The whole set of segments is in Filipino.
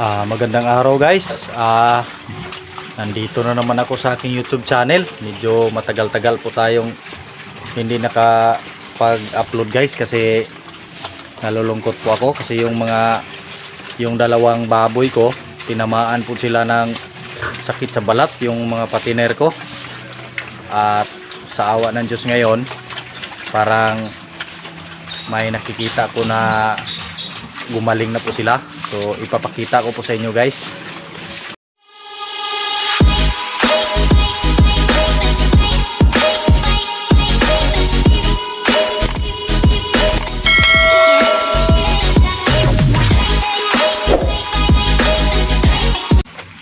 Ah, magandang araw guys. Ah, nandito na naman ako sa aking YouTube channel. Medyo matagal-tagal po tayong hindi nakapag-upload guys kasi nalulungkot po ako kasi yung mga yung dalawang baboy ko tinamaan po sila ng sakit sa balat yung mga patiner ko. At sa awa ng Diyos ngayon, parang may nakikita ko na gumaling na po sila. So ipapakita ko po sa inyo guys.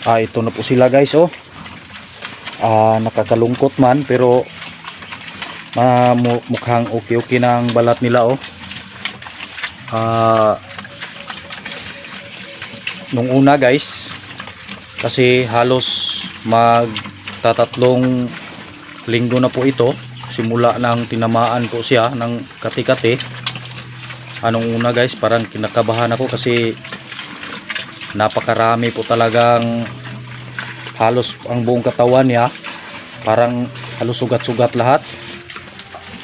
Ah, ito na po sila guys oh. Ah, nakakalungkot man pero ah, mu- mukhang okay-okay ang balat nila oh. Ah, nung una guys. Kasi halos magtatatlong linggo na po ito. Simula nang tinamaan po siya ng kati-kati. Anong una guys parang kinakabahan ako kasi napakarami po talagang halos ang buong katawan niya. Parang halos sugat-sugat lahat.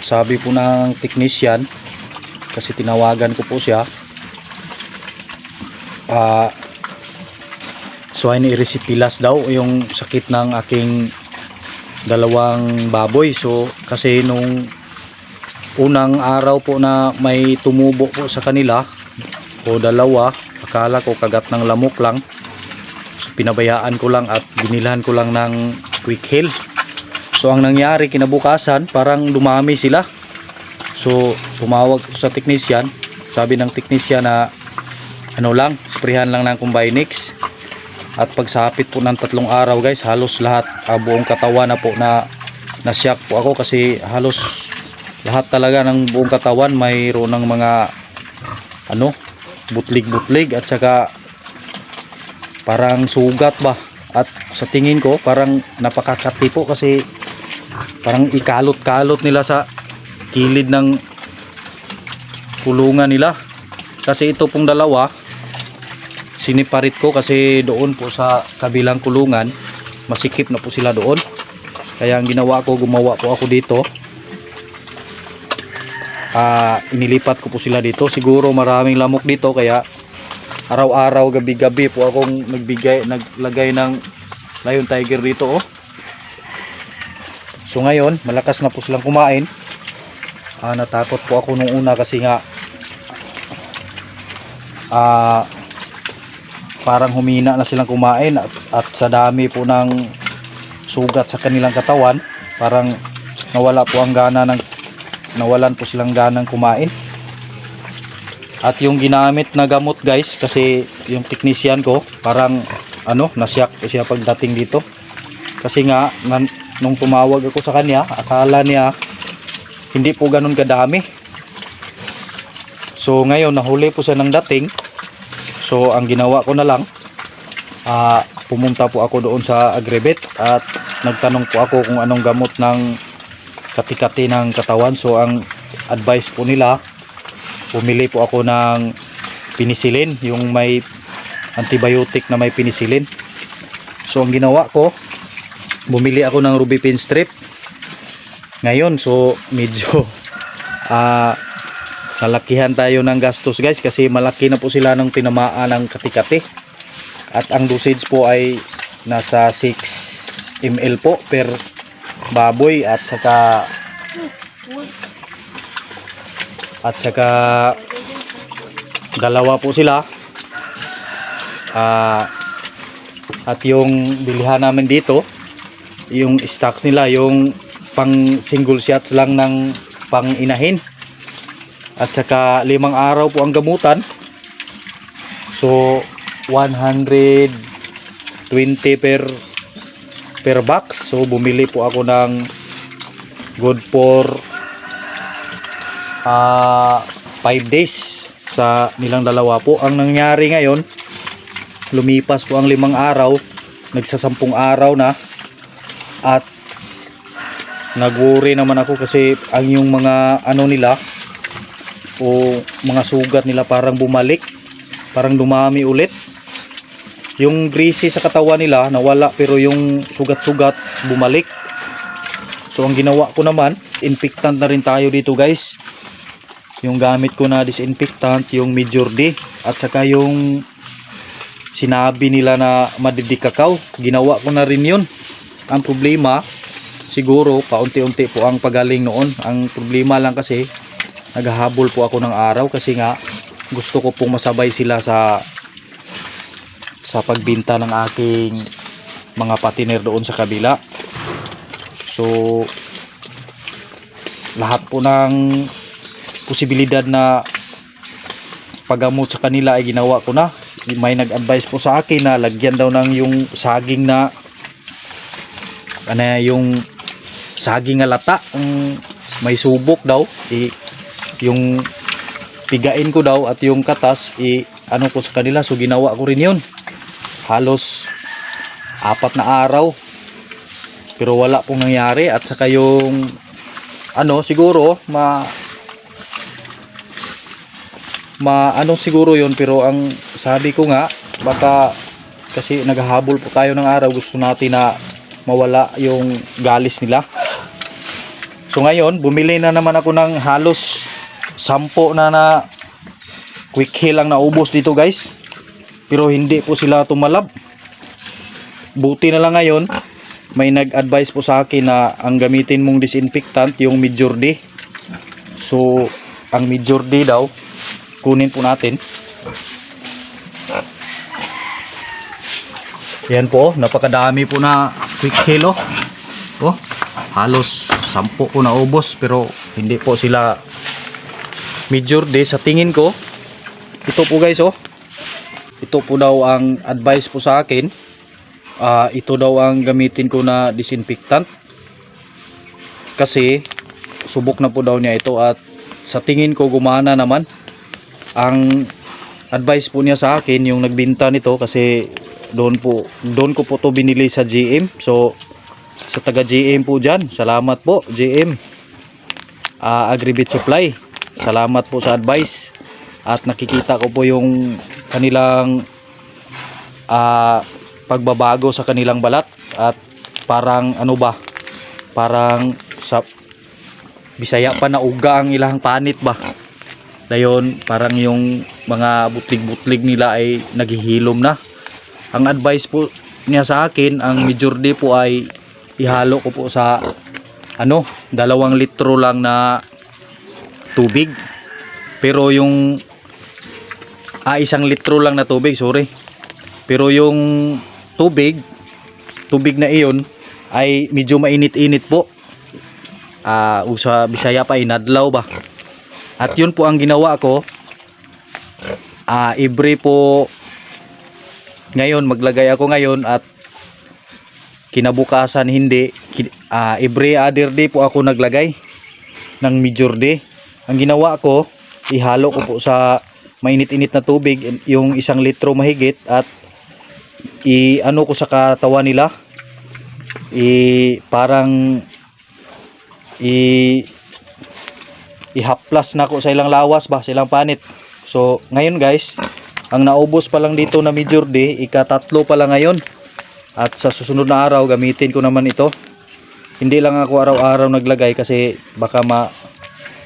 Sabi po ng technician kasi tinawagan ko po siya ah swine erysipelas daw yung sakit ng aking dalawang baboy. So kasi nung unang araw po na may tumubo po sa kanila o dalawa akala ko kagat ng lamok lang. So pinabayaan ko lang at binilhan ko lang ng quick heal. So ang nangyari kinabukasan parang dumami sila. So tumawag ko sa technician. Sabi ng technician na ano lang sprayhan lang ng combinix at pagsapit po ng tatlong araw guys halos lahat ah, buong katawan na po na nasyak po ako kasi halos lahat talaga ng buong katawan mayroon ng mga ano butlig-butlig at saka parang sugat ba? At sa tingin ko parang napakakati po kasi parang ikalot-kalot nila sa kilid ng kulungan nila. Kasi ito pong dalawa siniparit ko kasi doon po sa kabilang kulungan masikip na po sila doon. Kaya ang ginawa ko gumawa po ako dito. Ah inilipat ko po sila dito. Siguro maraming lamok dito kaya araw-araw gabi-gabi po akong nagbigay naglagay ng lion tiger dito oh. So ngayon malakas na po silang kumain. Ah, natakot po ako nung una kasi nga ah parang humina na silang kumain at, at sa dami po ng sugat sa kanilang katawan parang nawala po ang gana ng nawalan po silang ganang kumain. At yung ginamit na gamot guys kasi yung technician ko parang ano nasyak po siya pagdating dito. Kasi nga nan, nung tumawag ako sa kanya akala niya hindi po ganun kadami. So ngayon nahuli po siya ng dating So ang ginawa ko na lang ah, pumunta po ako doon sa Agribet at nagtanong po ako kung anong gamot ng kati-kati ng katawan. So ang advice po nila pumili po ako ng penicillin, yung may antibiotic na may penicillin. So ang ginawa ko bumili ako ng Rubipin strip. Ngayon so medyo ah nalakihan tayo ng gastos guys kasi malaki na po sila ng tinamaan ng kati-kati. At ang dosage po ay nasa 6 ml po per baboy at saka at saka dalawa po sila. Ah, at yung bilihan namin dito yung stocks nila yung pang single shots lang ng pang inahin at saka limang araw po ang gamutan. So 120 per per box. So bumili po ako ng good for 5 days sa nilang dalawa po. Ang nangyari ngayon lumipas po ang limang araw nagsasampung araw na. At nagworry naman ako kasi ang yung mga ano nila o mga sugat nila parang bumalik parang dumami ulit. Yung greasy sa katawan nila nawala pero yung sugat-sugat bumalik. So ang ginawa ko naman infectant na rin tayo dito guys. Yung gamit ko na disinfectant yung Major D at saka yung sinabi nila na madidikakaw. Ginawa ko na rin yun. Ang problema siguro paunti-unti po ang pagaling noon. Ang problema lang kasi naghahabol po ako ng araw kasi nga gusto ko pong masabay sila sa sa pagbinta ng aking mga patiner doon sa kabila. So lahat po ng posibilidad na paggamot sa kanila ay ginawa ko na. May nag-advise po sa akin na lagyan daw ng yung saging na ano yung saging nga lata. May subok daw i, yung pigain ko daw at yung katas i ano ko sa kanila so ginawa ko rin yun. Halos apat na araw. Pero wala pong nangyari at saka yung ano siguro ma ma ano siguro yon pero ang sabi ko nga baka kasi naghahabol po tayo ng araw gusto natin na mawala yung galis nila. So ngayon bumili na naman ako ng halos sampo na na. Quick heal lang na ubos dito guys. Pero hindi po sila tumalab. Buti na lang ngayon may nag-advise po sa akin na ang gamitin mong disinfectant yung Major D. So ang Major D daw kunin po natin. Yan po napakadami po na quick heal oh. oh halos sampo po na ubos pero hindi po sila Major D sa tingin ko. Ito po guys oh. Ito po daw ang advice po sa akin. Ah, ito daw ang gamitin ko na disinfectant. Kasi subok na po daw niya ito at sa tingin ko gumana naman. Ang advice po niya sa akin yung nagbinta nito kasi doon po doon ko po to binili sa GM so sa taga GM po dyan salamat po GM uh, Agribit Supply salamat po sa advice. At nakikita ko po yung kanilang ah pagbabago sa kanilang balat. At parang ano ba? Parang sa Bisaya pa na uga ang ilang panit ba? Dayon parang yung mga butlig-butlig nila ay naghihilom na. Ang advice po niya sa akin ang major D po ay ihalo ko po sa ano dalawang litro lang na tubig. Pero yung ah isang litro lang na tubig sorry. Pero yung tubig tubig na iyon ay medyo mainit-init po. Ah uh, sa Bisaya pa inadlaw ba? At yun po ang ginawa ko. Ah every po ngayon maglagay ako ngayon at kinabukasan hindi ah every other day po ako naglagay ng major day ang ginawa ko ihalo ko po sa mainit-init na tubig yung isang litro mahigit at i ano ko sa katawan nila i parang i ihaplas na ko sa ilang lawas ba silang panit. So ngayon guys ang naubos pa lang dito na major D ikatatlo pa lang ngayon. At sa susunod na araw gamitin ko naman ito. Hindi lang ako araw-araw naglagay kasi baka ma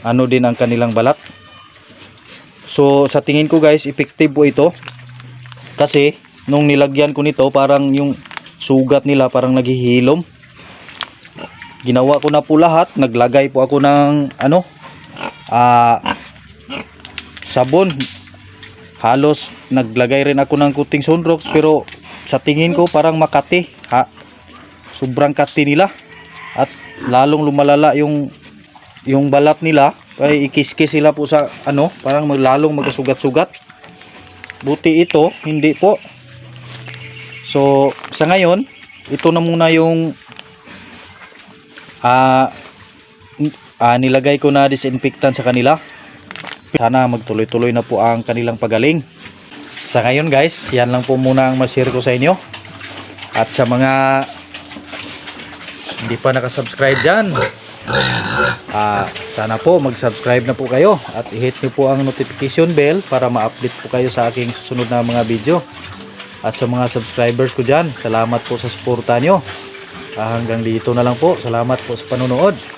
ano din ang kanilang balat. So sa tingin ko guys effective po ito. Kasi nung nilagyan ko nito parang yung sugat nila parang naghihilom. Ginawa ko na po lahat. Naglagay po ako ng ano ah sabon. Halos naglagay rin ako ng kuting sunrox pero sa tingin ko parang makati. Ha? Sobrang kati nila. At lalong lumalala yung yung balat nila ay ikiskis sila po sa ano parang maglalong magkasugat-sugat buti ito hindi po So, sa ngayon, ito na muna yung ah ah, nilagay ko na disinfectant sa kanila. Sana magtuloy-tuloy na po ang kanilang pagaling. Sa ngayon guys, yan lang po muna ang ma-share ko sa inyo. At sa mga hindi pa nakasubscribe dyan, ah, sana po mag-subscribe na po kayo at i-hit nyo po ang notification bell para ma-update po kayo sa aking susunod na mga video. At sa mga subscribers ko dyan, salamat po sa suporta nyo. Ah, hanggang dito na lang po. Salamat po sa panonood.